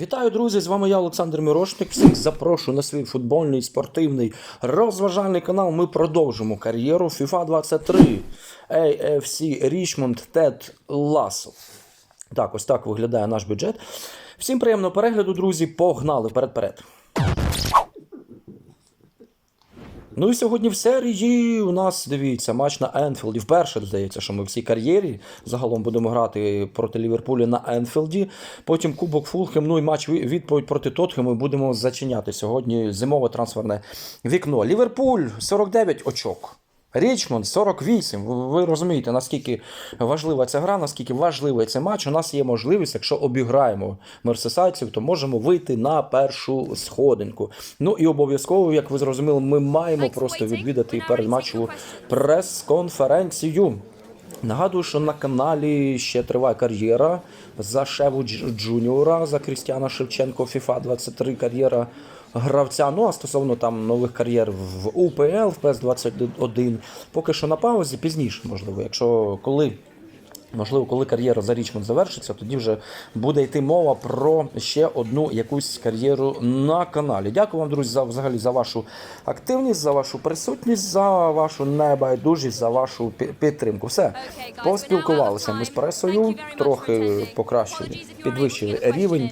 Вітаю, друзі! З вами я, Олександр Мірошник. Всіх запрошую на свій футбольний, спортивний, розважальний канал. Ми продовжимо кар'єру FIFA 23 AFC Richmond Тед Ласо. Так, ось так виглядає наш бюджет. Всім приємного перегляду, друзі. Погнали вперед-перед. Ну і сьогодні в серії у нас дивіться матч на Енфілді. Вперше здається, що ми в цій кар'єрі загалом будемо грати проти Ліверпуля на Енфілді. Потім Кубок Фулхем. Ну і матч відповідь проти Тотхему будемо зачиняти сьогодні зимове трансферне вікно. Ліверпуль 49 очок. Річмонд 48. Ви розумієте, наскільки важлива ця гра, наскільки важливий цей матч. У нас є можливість, якщо обіграємо мерсесайців, то можемо вийти на першу сходинку. Ну і обов'язково, як ви зрозуміли, ми маємо просто відвідати передматчеву прес-конференцію. Нагадую, що на каналі ще триває кар'єра за Шеву Джуніора, за Крістіана Шевченко, FIFA 23 кар'єра гравця. Ну а стосовно там нових кар'єр в УПЛ, в ПС 21 поки що на паузі, пізніше, можливо, якщо коли. Можливо, коли кар'єра за Річмонд завершиться, тоді вже буде йти мова про ще одну якусь кар'єру на каналі. Дякую вам, друзі, за взагалі за вашу активність, за вашу присутність, за вашу небайдужість, за вашу підтримку. Все поспілкувалися ми з пресою, трохи покращили, підвищили рівень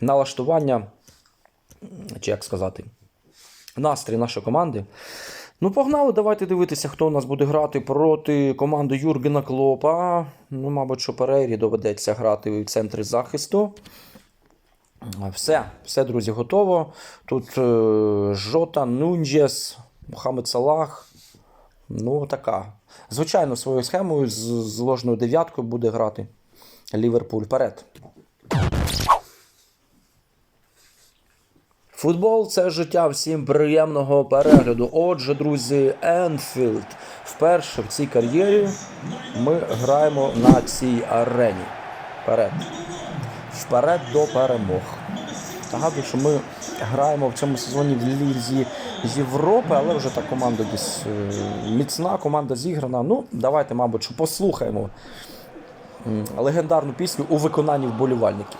налаштування, чи як сказати, настрій нашої команди. Ну, погнали, давайте дивитися, хто у нас буде грати проти команди Юргена Клопа. Ну, мабуть, що Перейрі доведеться грати в центрі захисту. Все, все, друзі, готово. Тут е, Жота, Нунджес, Мухаммед Салах. Ну, така. Звичайно, своєю схемою з, з ложною дев'яткою буде грати Ліверпуль. Вперед. Футбол це життя. Всім приємного перегляду. Отже, друзі, Енфілд. Вперше в цій кар'єрі ми граємо на цій арені. Вперед. Вперед до перемог. Нагадую, що ми граємо в цьому сезоні в Лізі Європи, але вже та команда десь е, міцна, команда зіграна. Ну, давайте, мабуть, послухаємо легендарну пісню у виконанні вболівальників.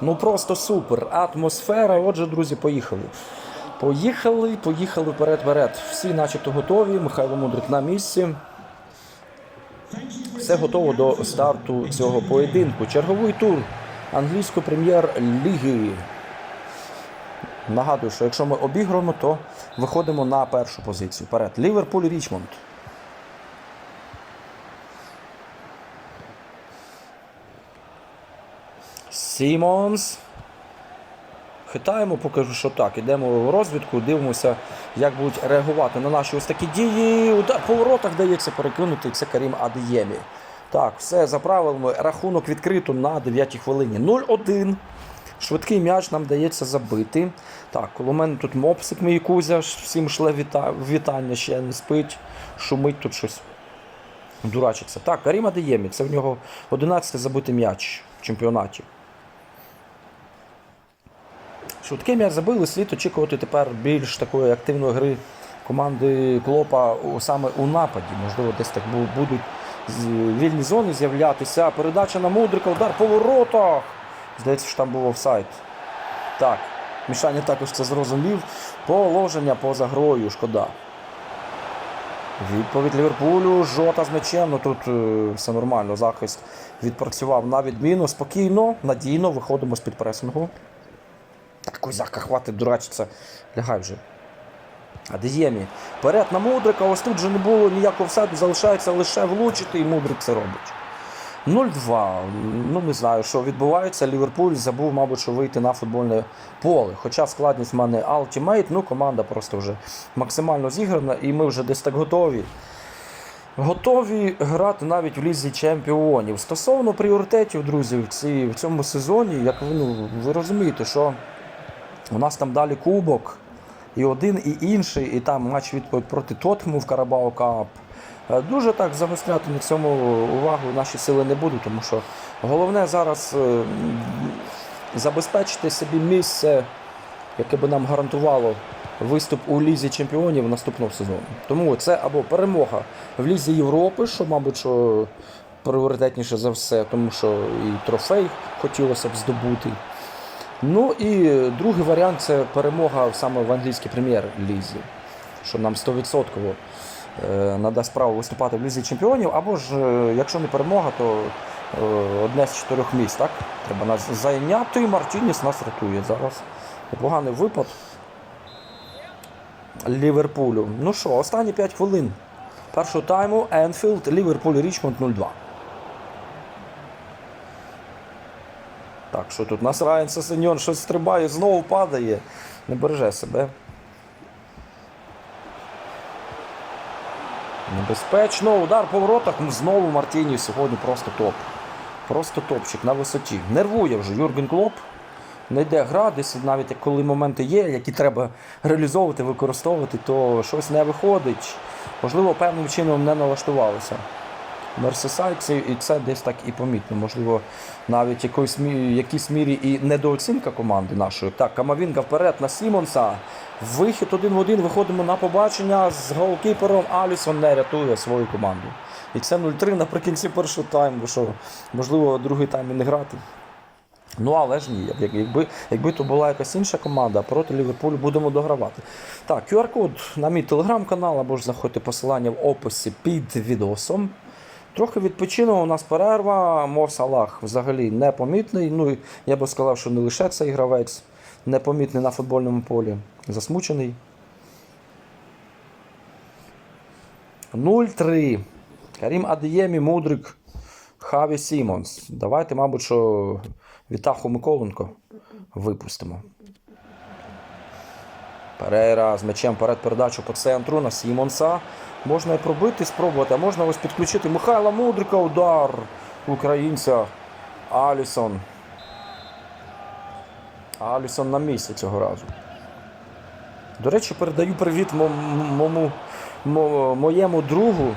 Ну просто супер. Атмосфера. Отже, друзі, поїхали. Поїхали, поїхали вперед-вперед. Всі начебто готові. Михайло Мудрик на місці. Все готово до старту цього поєдинку. Черговий тур англійської прем'єр-ліги. Нагадую, що якщо ми обіграємо, то виходимо на першу позицію. Вперед. Ліверпуль Річмонд. Сімонс. Хитаємо, поки що так. Ідемо в розвідку, дивимося, як будуть реагувати на наші ось такі дії. Удар по воротах дається перекинути. Це Карім Адіємі. Так, все за правилами. Рахунок відкрито на 9-й хвилині. 0-1. Швидкий м'яч нам дається забити. Так, коло мене тут мопсик мій Кузя. Всім шле віта... вітання, ще не спить, шумить тут щось. Дурачиться. Так, Карім Адіємі. Це в нього 11-й забитий м'яч в чемпіонаті. Швидкий м'яч забили, слід очікувати тепер більш такої активної гри команди Клопа саме у нападі. Можливо, десь так будуть вільні зони з'являтися. Передача на Мудрика, удар по воротах. Здається, що там був офсайд. Так, Мішаня також це зрозумів. Положення поза грою, шкода. Відповідь Ліверпулю, жота з м'ячем. Ну тут е, все нормально. Захист відпрацював на відміну. Спокійно, надійно виходимо з під пресингу. Так, козака, хватить дурачитися. Лягай вже. Адеємі. Вперед на Мудрика. Ось тут вже не було ніякого всаду, залишається лише влучити, і Мудрик це робить. 0-2. Ну не знаю, що відбувається. Ліверпуль забув, мабуть, що вийти на футбольне поле. Хоча складність в мене Ultimate, ну команда просто вже максимально зіграна, і ми вже десь так готові. Готові грати навіть в лізі чемпіонів. Стосовно пріоритетів, друзі, в цьому сезоні, як ви, ну, ви розумієте, що у нас там далі кубок, і один, і інший, і там матч відповідь проти Тотму в Карабао Кап. Е, Дуже так загостряти на цьому увагу наші сили не будуть, тому що головне зараз е, забезпечити собі місце яке би нам гарантувало виступ у Лізі Чемпіонів наступного сезону. Тому це або перемога в Лізі Європи, що, мабуть, що пріоритетніше за все, тому що і трофей хотілося б здобути. Ну і другий варіант це перемога саме в англійській прем'єр-лізі, що нам 100% е, надасть право виступати в лізі чемпіонів, або ж, е, якщо не перемога, то е, одне з чотирьох місць. Так? Треба нас зайняти. Мартініс нас рятує зараз. Непоганий випад Ліверпулю. Ну що, останні 5 хвилин першого тайму Енфілд, Ліверпуль, Річмонд 0-2. Так, що тут? У нас Райан Сесеньон щось стрибає, знову падає. Не береже себе. Небезпечно. Удар по воротах. Ну, знову Мартіні сьогодні просто топ. Просто топчик на висоті. Нервує вже Юрген Клоп. Не йде гра, десь навіть коли моменти є, які треба реалізовувати, використовувати, то щось не виходить. Можливо, певним чином не налаштувалися. Мерсесайдці, і це десь так і помітно. Можливо, навіть якоїсь якійсь мірі і недооцінка команди нашої. Так, Камавінга вперед на Сімонса. Вихід один в один. Виходимо на побачення з голкіпером. Алісон не рятує свою команду. І це 0-3 наприкінці першого тайму. Що, можливо, другий тайм і не грати. Ну, але ж ні, як- якби, якби то була якась інша команда, проти Ліверпулю будемо догравати. Так, QR-код на мій телеграм-канал, або ж заходьте посилання в описі під відосом. Трохи відпочинув, у нас перерва. Мор Салах взагалі непомітний. Ну, я би сказав, що не лише цей гравець непомітний на футбольному полі, засмучений. 0-3. Карім Адіємі, Мудрик, Хаві Сімонс. Давайте, мабуть, що Вітаху Миколенко випустимо. Перейра з м'ячем перед передачу по центру на Сімонса. Можна і пробити, спробувати, а можна ось підключити Михайла Мудрика. Удар українця Алісон. Алісон на місці цього разу. До речі, передаю привіт мо- мому, мо- моєму другу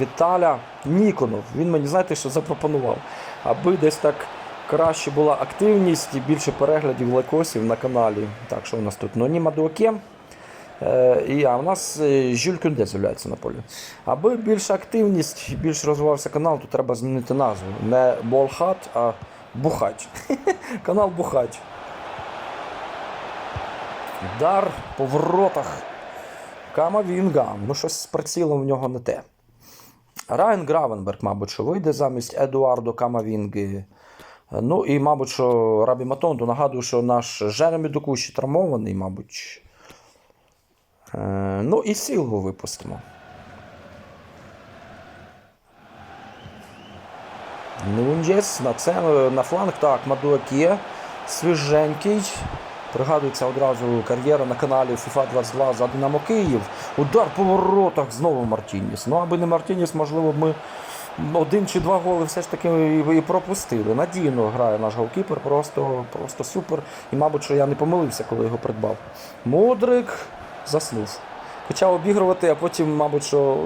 Віталя Ніконов. Він мені, знаєте, що запропонував, аби десь так краще була активність і більше переглядів лайкосів на каналі. Так, що у нас тут? Ноніма Дуаке. Е, і, а у нас е, Жюль Кюнде з'являється на полі. Аби більша активність, і більше розвивався канал, то треба змінити назву. Не Болхат, а Бухач. канал Бухач. Удар по воротах. Камавінга. Ну, щось з прицілом в нього не те. Райан Гравенберг, мабуть, що вийде замість Едуардо Камавінги. Ну і, мабуть, що Рабі Матонду нагадую, що наш Жеремі Доку ще травмований, мабуть. Е, ну і Сілгу випустимо. Нуньєс на, це, на фланг. Так, Мадуаке. Свіженький. Пригадується одразу кар'єра на каналі FIFA 22 за Динамо Київ. Удар по воротах знову Мартініс. Ну, аби не Мартініс, можливо, б ми один чи два голи все ж таки і, пропустили. Надійно грає наш голкіпер, просто, просто супер. І, мабуть, що я не помилився, коли його придбав. Мудрик заснув. Почав обігрувати, а потім, мабуть, що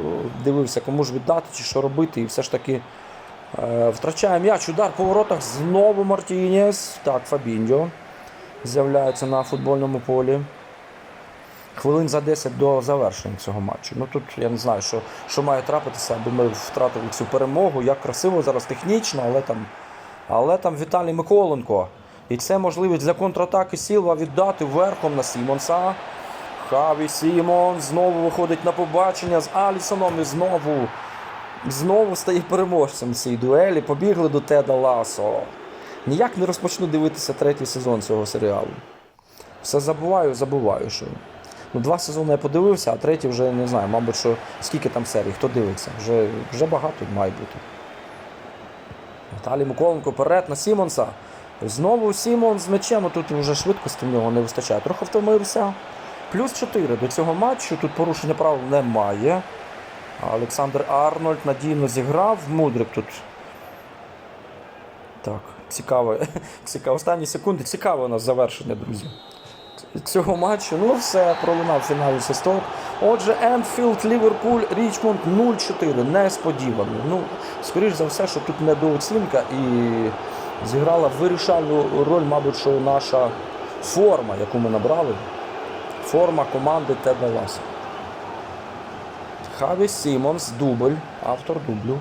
дивився, кому ж віддати чи що робити, і все ж таки. Е, Втрачає м'яч, удар по воротах. Знову Мартінєс. Так, Фабіньо з'являється на футбольному полі. Хвилин за 10 до завершення цього матчу. Ну тут я не знаю, що, що має трапитися, аби ми втратили цю перемогу. Як красиво зараз технічно, але там, але там Віталій Миколенко. І це можливість для контратаки Сілва віддати верхом на Сімонса. Хаві Сімон знову виходить на побачення з Алісоном і знову знову стає переможцем цієї дуелі. Побігли до Теда Ласо. Ніяк не розпочну дивитися третій сезон цього серіалу. Все забуваю, забуваю, що. Ну, два сезони я подивився, а третій вже не знаю, мабуть, що скільки там серій, хто дивиться, вже, вже багато має бути. Віталій Миколенко вперед на Сімонса. Знову Сімон з м'ячем, тут вже швидкості в нього не вистачає. Трохи втомився. Плюс 4 до цього матчу. Тут порушення правил немає. Олександр Арнольд надійно зіграв. Мудрик тут. Так, цікаво. цікаво. Останні секунди. Цікаве у нас завершення, друзі. Цього матчу. Ну, все, пролунав фінальний свисток. Отже, Енфілд, Ліверпуль, Річмонд 0-4. Несподівано. Ну, скоріш за все, що тут недооцінка і зіграла вирішальну роль, мабуть, що наша форма, яку ми набрали. Форма команди Теда Ласа. Хаві Сімонс, дубль, автор дублю.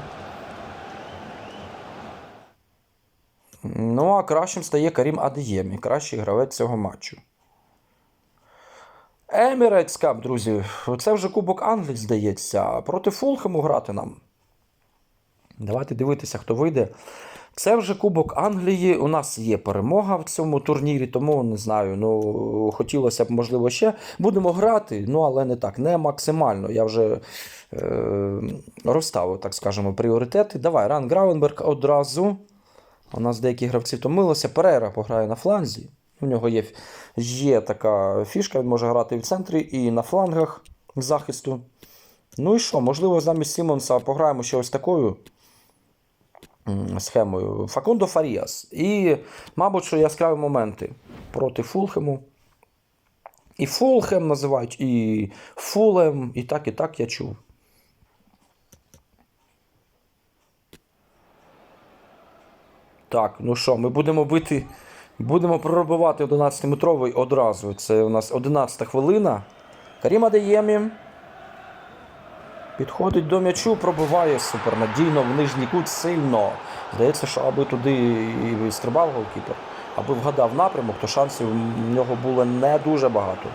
Ну, а кращим стає Карім Адеємі, кращий гравець цього матчу. Emirates Cup, друзі. Це вже Кубок Англії, здається. Проти Фулхему грати нам. Давайте дивитися, хто вийде. Це вже Кубок Англії. У нас є перемога в цьому турнірі, тому не знаю. Ну, хотілося б, можливо, ще. Будемо грати, ну але не так, не максимально. Я вже е, розставив, так скажемо, пріоритети. Давай, Ран Гравенберг одразу. У нас деякі гравці втомилися. Перейра пограє на фланзі. У нього є, є така фішка, він може грати і в центрі, і на флангах захисту. Ну і що? Можливо, замість Сімонса пограємо ще ось такою схемою. Факундо Фаріас. І, мабуть, що яскраві моменти проти Фулхему. І Фулхем називають, і Фулем, і так, і так я чув. Так, ну що, ми будемо бити. Будемо проробивати 11-метровий одразу. Це у нас 11 хвилина. Карім Адеємі. Підходить до м'ячу, пробиває супернадійно в нижній кут сильно. Здається, що аби туди і стрибав голкіпер, аби вгадав напрямок, то шансів в нього було не дуже багато.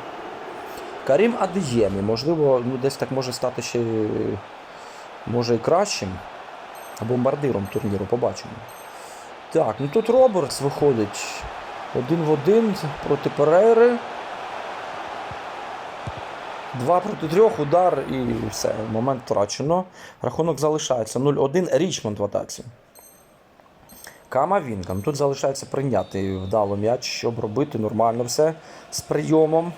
Карім Адеємі, можливо, ну, десь так може стати ще може і кращим. Або бомбардиром турніру, побачимо. Так, ну тут Робертс виходить один в один проти Перейри. Два проти трьох, удар і все. Момент втрачено. Рахунок залишається 0-1. Річмонд в атаці. Кама Вінкам. Тут залишається прийняти вдало м'яч, щоб робити нормально все з прийомом.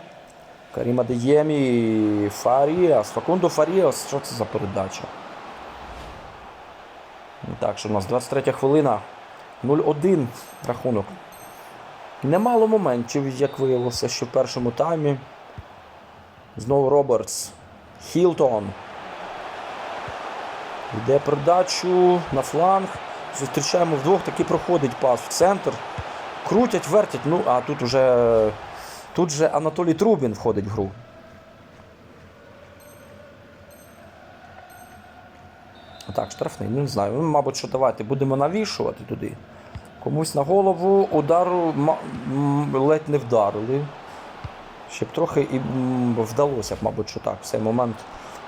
Каріма Деємі, Фаріас. Факундо Фаріас. Що це за передача? Так, що у нас 23 хвилина. 0-1 рахунок. Немало моментів, як виявилося, що в першому таймі. Знову Робертс. Хілтон. Йде передачу на фланг. Зустрічаємо вдвох, таки проходить пас в центр. Крутять, вертять. Ну, а тут уже, тут же Анатолій Трубін входить в гру. Так, штрафний, не знаю. Ну, мабуть, що давайте будемо навішувати туди. Комусь на голову удару ледь не вдарили. Щоб трохи і вдалося б, мабуть, що так. Цей момент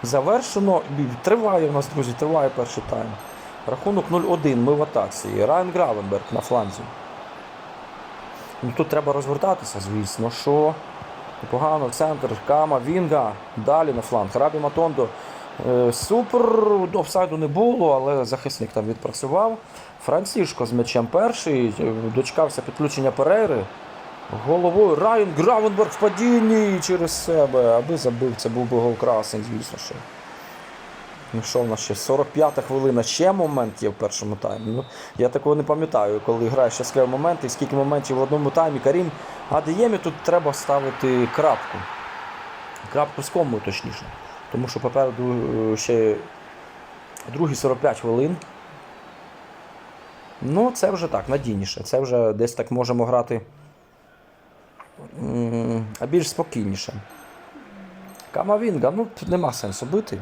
завершено. Триває у нас, друзі, триває перший тайм. Рахунок 0-1. Ми в атаці. Райан Гравенберг на фланзі. Ну, тут треба розвертатися, звісно, що непогано. Центр, Кама, Вінга. Далі на фланг. Рабі Матондо. Е, Супер офсайду не було, але захисник там відпрацював. Францішко з м'ячем перший, е, дочекався підключення Перейри. Головою Райан Гравенберг в падінні через себе, аби забив, це був би гол красень, звісно що. Ну що в нас ще? 45-та хвилина, ще момент є в першому таймі. Ну, я такого не пам'ятаю, коли грає щасливі моменти, і скільки моментів в одному таймі. Карім Адеємі тут треба ставити крапку. Крапку з кому, точніше. Тому що попереду е, ще другі 45 хвилин. Ну, це вже так, надійніше. Це вже десь так можемо грати а більш спокійніше. Камавінга, ну нема сенсу бити.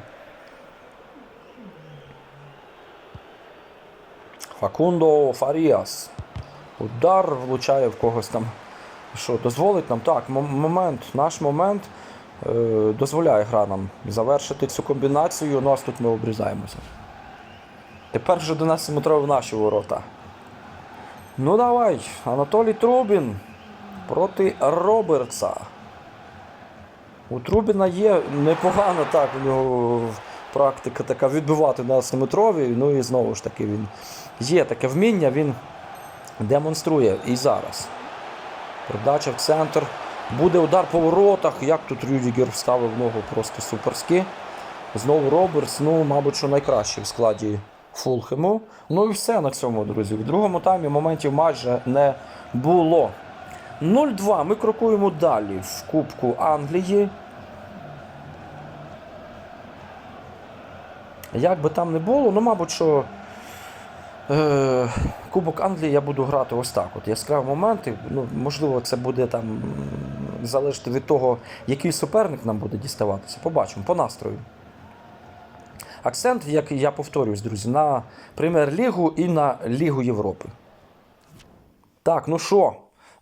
Факундо Фаріас. Удар влучає в когось там. Що, дозволить нам? Так, момент, наш момент дозволяє гра нам завершити цю комбінацію, ну а тут ми обрізаємося. Тепер вже 11 метров в наші ворота. Ну давай, Анатолій Трубін проти Робертса. У Трубіна є непогана так, у нього практика така відбивати 11-метрові. Ну і знову ж таки він є таке вміння, він демонструє і зараз. Передача в центр. Буде удар по воротах. Як тут Рюдігер вставив ногу просто суперськи. Знову Робертс, ну, мабуть, що найкращий в складі Фулхему. Ну і все на цьому, друзі. В другому таймі моментів майже не було. 0-2. Ми крокуємо далі в Кубку Англії. Як би там не було, ну, мабуть, що Кубок Англії я буду грати ось так. От яскраві моменти. Ну, можливо, це буде там залежати від того, який суперник нам буде діставатися. Побачимо по настрою. Акцент, як я повторюсь, друзі, на Прем'єр-лігу і на Лігу Європи. Так, ну що,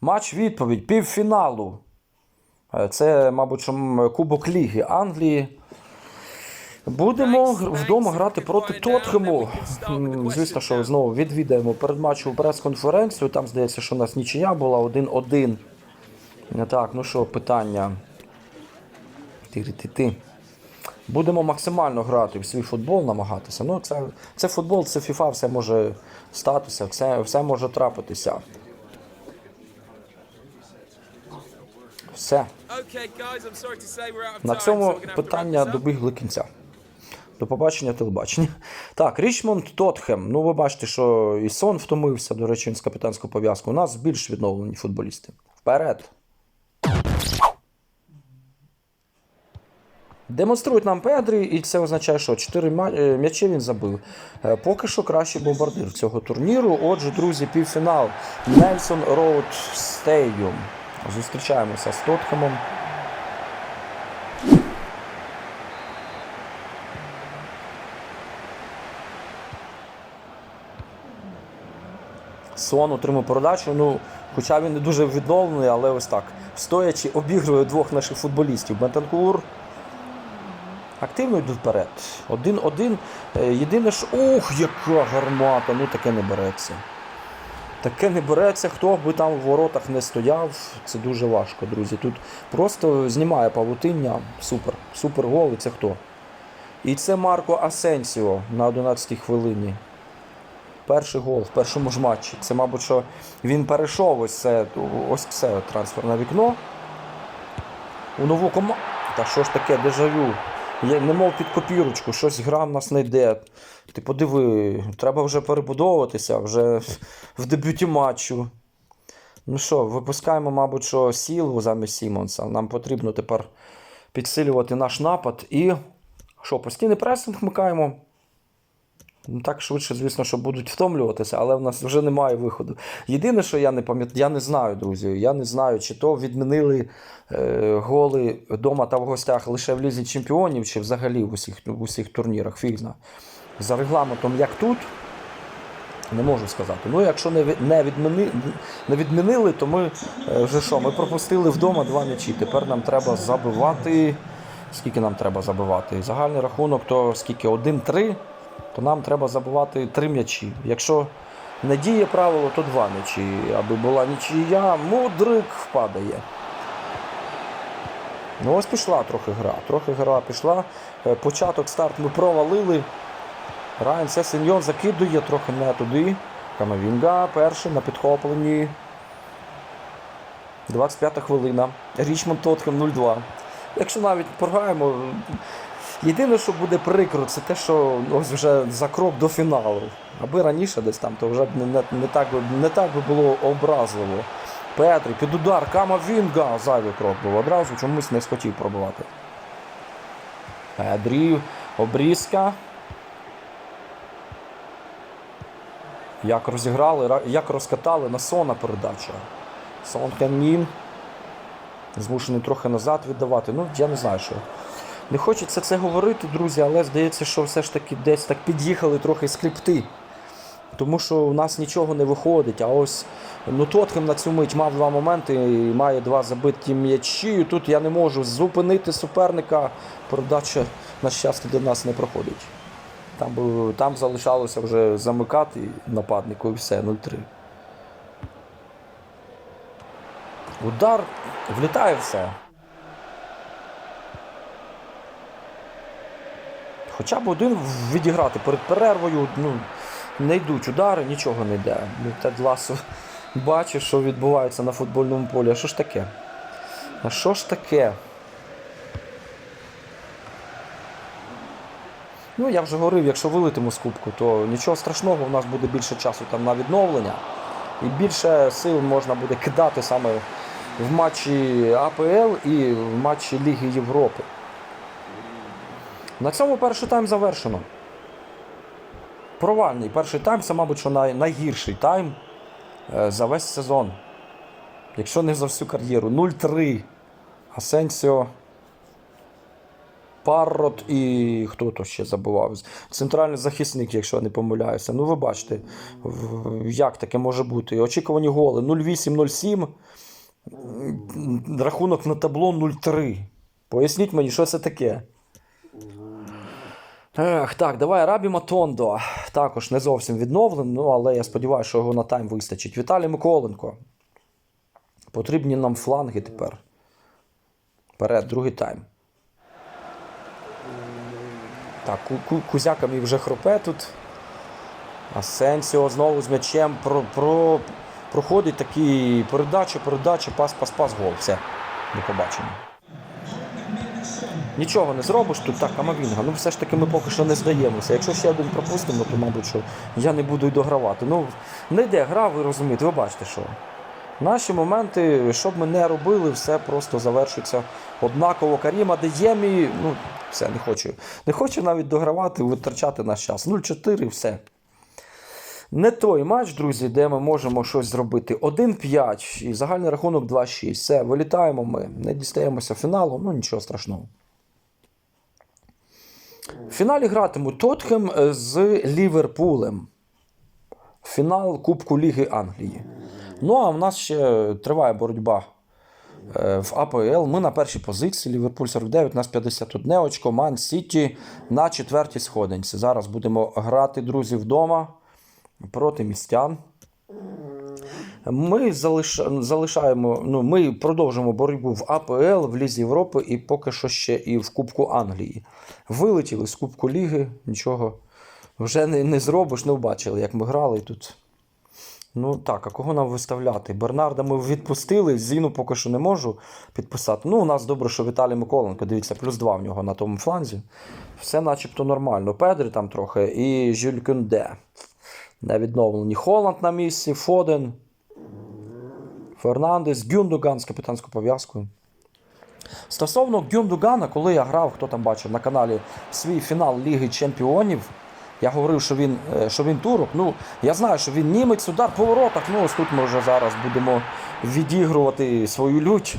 матч відповідь півфіналу. Е, Це, мабуть, Кубок Ліги Англії. Будемо вдома грати проти Тотхему. Звісно, що знову відвідаємо передматчеву прес-конференцію. Там здається, що у нас нічия була 1-1. Е, Так, ну що, питання. Ти-ти-ти. Будемо максимально грати в свій футбол, намагатися. Ну, це, це футбол, це FIFA, все може статися, все, все може трапитися. Все. На цьому питання добігли кінця. До побачення телебачення. Так, Річмонд Тотхем. Ну, ви бачите, що і Сон втомився, до речі, він з капітанською пов'язкою. У нас більш відновлені футболісти. Вперед! Демонструють нам Педрі, і це означає, що 4 м'ячі він забив. Е, Поки що кращий бомбардир цього турніру. Отже, друзі, півфінал Нельсон Роуд Стейдіум. Зустрічаємося з Тотхемом. Сон отримав передачу. Ну, хоча він не дуже відновлений, але ось так. Стоячи, обігрує двох наших футболістів. Бентанкур активно йдуть вперед. Один-один. Е, Єдине ж. Ух, яка гармата! Ну таке не береться. Таке не береться, хто би там в воротах не стояв. Це дуже важко, друзі. Тут просто знімає павутиння. Супер. Супер гол. І це хто? І це Марко Асенсіо на 11-й хвилині. Перший гол в першому ж матчі. Це, мабуть, що він перейшов ось це, ось це трансферне вікно. У нову команду. Та що ж таке, дежавю? Я немов під копірочку, щось гра в нас не йде. Ти подиви, треба вже перебудовуватися вже в дебюті матчу. Ну що, випускаємо, мабуть, що сілу замість Сімонса. Нам потрібно тепер підсилювати наш напад. І що, постійний пресинг вмикаємо. Ну, так швидше, звісно, що будуть втомлюватися, але в нас вже немає виходу. Єдине, що я не пам'ятаю, я не знаю, друзі. Я не знаю, чи то відмінили е, голи вдома та в гостях лише в Лізі Чемпіонів, чи взагалі в усіх, в усіх турнірах. Фіг. За регламентом, як тут, не можу сказати. Ну, якщо не, не, відміни, не відмінили, то ми е, вже що? Ми пропустили вдома два м'ячі. Тепер нам треба забивати. Скільки нам треба забивати? Загальний рахунок, то скільки? 1-3, то нам треба забивати 3 м'ячі. Якщо не діє правило, то 2 м'ячі. Аби була нічия, мудрик впадає. Ну ось пішла трохи гра. Трохи гра пішла. Е, Початок старт ми провалили. Райан Сесеньон закидує трохи не туди. Камавінга перший на підхопленні. 25 хвилина. Річмонд Тотхем 0-2. Якщо навіть програємо, єдине, що буде прикро, це те, що ось вже за крок до фіналу. Аби раніше десь там, то вже б не, не, так, не так би було образливо. Петрі, під удар, Камавінга, зайвий крок був одразу, чомусь не схотів пробувати. Педрі, обрізка. Як розіграли, як розкатали на Сона передача. Сон Хенмін. Змушений трохи назад віддавати. Ну, я не знаю, що. Не хочеться це говорити, друзі, але здається, що все ж таки десь так під'їхали трохи скрипти. Тому що у нас нічого не виходить. А ось ну, Тотхем на цю мить мав два моменти і має два забиті м'ячі. І Тут я не можу зупинити суперника. Передача, на щастя, до нас не проходить. Там, там залишалося вже замикати нападнику і все, 0-3. Удар влітає все. Хоча б один відіграти перед перервою, ну, не йдуть удари, нічого не йде. Ну, Тед Ласо бачить, що відбувається на футбольному полі. А що ж таке? А що ж таке? Ну, я вже говорив, якщо вилетимо з кубку, то нічого страшного, у нас буде більше часу там на відновлення. І більше сил можна буде кидати саме в матчі АПЛ і в матчі Ліги Європи. На цьому перший тайм завершено. Провальний перший тайм, це, мабуть, що най, найгірший тайм е, за весь сезон. Якщо не за всю кар'єру. 0-3. Асенсіо. Паррот і хто то ще забував? Центральний захисник, якщо я не помиляюся. Ну, ви бачите, як таке може бути. Очікувані голи 0-8-0-7. Рахунок на табло 0-3. Поясніть мені, що це таке? Ех, так, давай Рабі Матондо. Також не зовсім відновлений, ну, але я сподіваюся, що його на тайм вистачить. Віталій Миколенко. Потрібні нам фланги тепер. Вперед, другий тайм. Так, Ку- Ку- Кузяка мій вже хропе тут. Асенсіо знову з м'ячем про, про, проходить такі передачі, передачі, пас, пас, пас, гол. Все, до побачення. Нічого не зробиш тут, так, Камавінга. Ну все ж таки ми поки що не здаємося. Якщо ще один пропустимо, то мабуть, що я не буду й догравати. Ну, не йде гра, ви розумієте, ви бачите, що. Наші моменти, що б ми не робили, все просто завершується однаково. Каріма Деємі, ну, все, не хочу. Не хочу навіть догравати, витрачати наш час. 0-4, все. Не той матч, друзі, де ми можемо щось зробити. 1-5 і загальний рахунок 2-6. Все, вилітаємо ми, не дістаємося фіналу, ну нічого страшного. В фіналі гратимуть Тотхем е, з Ліверпулем. Фінал Кубку Ліги Англії. Ну, а в нас ще триває боротьба е, в АПЛ. Ми на першій позиції. Ліверпуль 49, у нас 51 очко. Ман Сіті на четвертій сходинці. Зараз будемо грати, друзі, вдома проти містян. Ми залиш... залишаємо, ну, ми продовжуємо боротьбу в АПЛ, в Лізі Європи і поки що ще і в Кубку Англії. Вилетіли з Кубку Ліги, нічого вже не, не зробиш, не бачили, як ми грали тут. Ну так, а кого нам виставляти? Бернарда ми відпустили, Зіну поки що не можу підписати. Ну, у нас добре, що Віталій Миколенко, дивіться, плюс два в нього на тому фланзі. Все начебто нормально. Педрі там трохи і Жюль Кюнде. Не відновлені. Холланд на місці, Фоден, Фернандес, Гюндуган з капітанською пов'язкою. Стосовно Гюндугана, коли я грав, хто там бачив на каналі свій фінал Ліги Чемпіонів, я говорив, що він, е, що він турок. Ну, я знаю, що він німець, удар по воротах. Ну, ось тут ми вже зараз будемо відігрувати свою лють,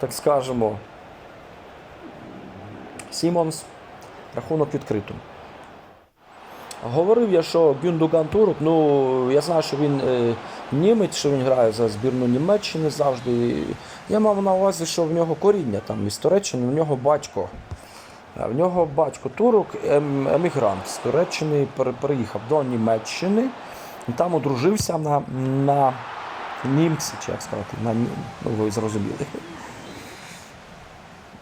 так скажемо. Сімонс. Рахунок відкрито. Говорив я, що Гюндуган турок, ну я знаю, що він е, німець, що він грає за збірну Німеччини завжди. Я мав на увазі, що в нього коріння там із Туреччини, в нього батько. В нього батько турок, ем, емігрант з Туреччини переїхав до Німеччини і там одружився на, на німці, чи як сказати, на, ну ви зрозуміли.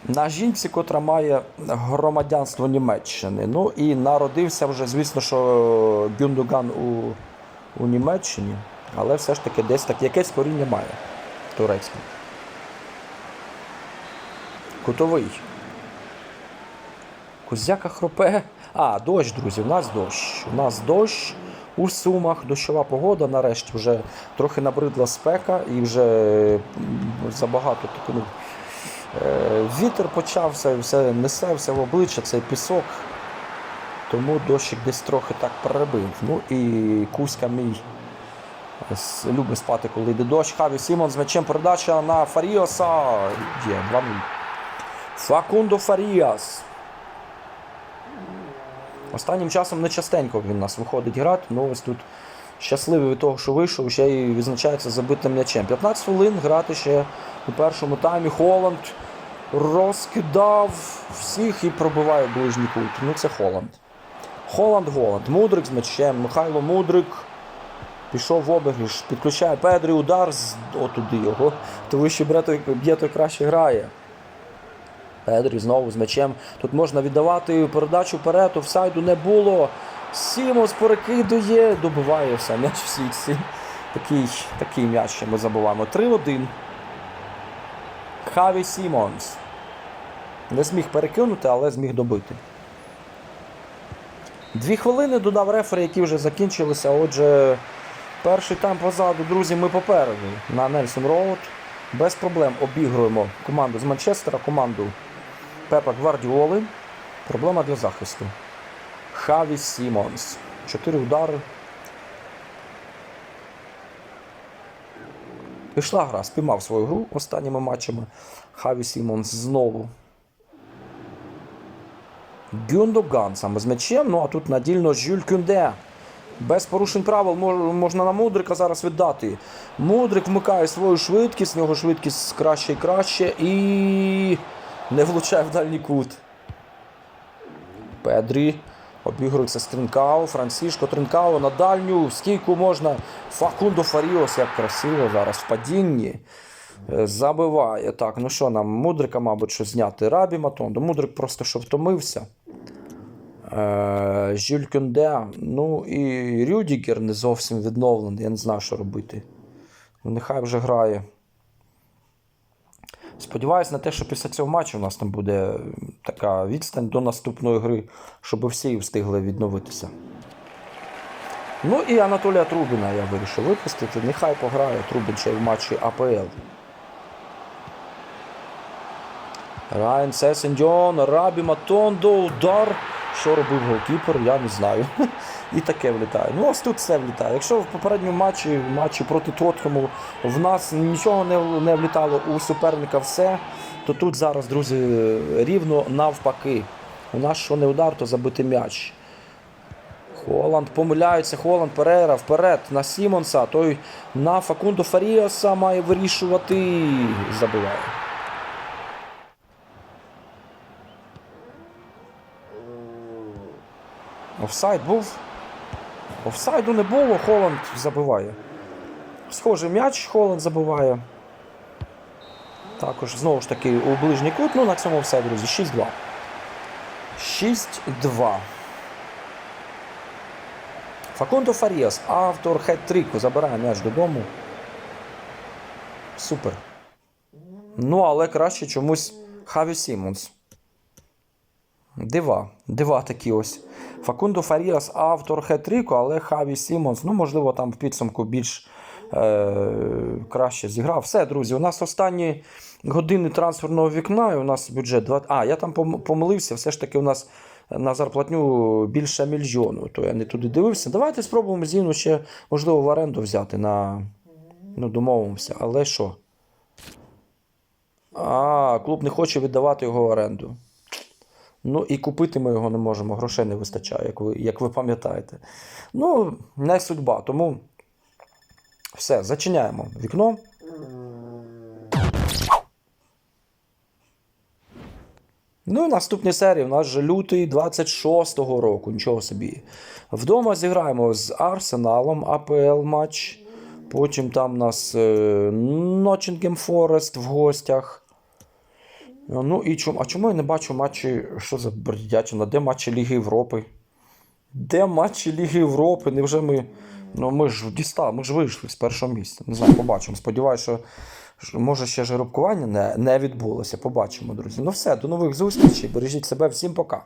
На жінці, котра має громадянство Німеччини. Ну і народився вже, звісно, що Гюндуган у, у Німеччині, але все ж таки десь так якесь коріння має турецьке. Кутовий. Кузяка хропе. А, дощ, друзі, у нас дощ. У нас дощ у Сумах, дощова погода. Нарешті вже трохи набридла спека і вже забагато таку, ну, Вітер почався, все несе все в обличчя, цей пісок. Тому дощик десь трохи так перебив. Ну і Кузька мій любить спати, коли йде дощ. Хаві Сімон з м'ячем передача на Фаріоса. Є 2-0. Факундо Фаріас. Останнім часом не частенько він нас виходить грати, ну ось тут щасливий від того, що вийшов, ще й відзначається забитим м'ячем. 15 хвилин грати ще у першому таймі. Холланд розкидав всіх і пробиває ближній кут. Ну це Холланд. Холланд Голланд. Мудрик з м'ячем. Михайло Мудрик. Пішов в обігріш, підключає Педрі, удар з отуди його. То вище б'є, той краще грає. Педрі знову з м'ячем. Тут можна віддавати передачу вперед, офсайду не було. Сімос перекидує, добиває все. М'яч в сітці. Такий, такий м'яч ще ми забуваємо. 3-1. Хаві Сімонс. Не зміг перекинути, але зміг добити. Дві хвилини додав рефері, які вже закінчилися. Отже, перший тайм позаду, друзі, ми попереду на Нельсон Роуд. Без проблем обігруємо команду з Манчестера, команду Пепа Гвардіоли. Проблема для захисту. Хаві Сімонс. Чотири удари. Пішла гра, спіймав свою гру останніми матчами. Хаві Сімонс знову. Гюндоган саме з м'ячем. Ну а тут надільно Жюль Кюнде. Без порушень правил можна на Мудрика зараз віддати. Мудрик вмикає свою швидкість, в нього швидкість краще і краще і не влучає в дальній кут. Педрі. Обігрується з Тринкао, Франсішко Тринкао на дальню. Скільки можна. Факундо Фаріос, як красиво зараз в падінні. Е, Забиває. Так, ну що нам, Мудрика, мабуть, що зняти. Рабі Матондо. Мудрик просто що втомився. Е, Жюль Кюнде. Ну і Рюдігер не зовсім відновлений. Я не знаю, що робити. Ну, нехай вже грає. Сподіваюсь на те, що після цього матчу у нас там буде така відстань до наступної гри, щоб всі встигли відновитися. Ну і Анатолія Трубіна я вирішив випустити. Нехай пограє Трубін ще й в матчі АПЛ. Райан Сесендьон, Рабі Матондо, удар. Що робив голкіпер, я не знаю. І таке влітає. Ну, ось тут все влітає. Якщо в попередньому матчі, в матчі проти Тотхему, в нас нічого не, не влітало у суперника все, то тут зараз, друзі, рівно навпаки. У нас що не удар, то забити м'яч. Холланд помиляється, Холланд Перейра вперед на Сімонса, той на Факундо Фаріаса має вирішувати. Забиває. Офсайд був. Офсайду не було, Холланд забиває. Схожий м'яч Холланд забиває. Також знову ж таки у ближній кут. Ну на цьому все, друзі. 6-2. 6-2. Факундо Фаріас, автор хет-трику, забирає м'яч додому. Супер. Ну, але краще чомусь Хаві Сімонс. Дива, дива такі ось. Факундо Фаріас автор хет-трику, але Хаві Сімонс, ну, можливо, там в підсумку більш е, краще зіграв. Все, друзі, у нас останні години трансферного вікна, і у нас бюджет 2. А, я там помилився, все ж таки у нас на зарплатню більше мільйону, то я не туди дивився. Давайте спробуємо Зіну ще, можливо, в оренду взяти на. Ну, домовимося, але що? А, клуб не хоче віддавати його в оренду. Ну і купити ми його не можемо, грошей не вистачає, як ви, як ви пам'ятаєте. Ну, не судьба. Тому все, зачиняємо вікно. Ну і наступні серії. У нас же лютий 26-го року. Нічого собі. Вдома зіграємо з Арсеналом АПЛ матч. Потім там у нас Нотчингем Форест в гостях. Ну і чому, а чому я не бачу матчі, що за бредячина? Де матчі Ліги Європи? Де матчі Ліги Європи? Невже ми. Ну ми ж дістали, ми ж вийшли з першого місця. Не знаю, побачимо. Сподіваюся, що може ще жеребкування не, не відбулося. Побачимо, друзі. Ну все, до нових зустрічей. Бережіть себе, всім пока.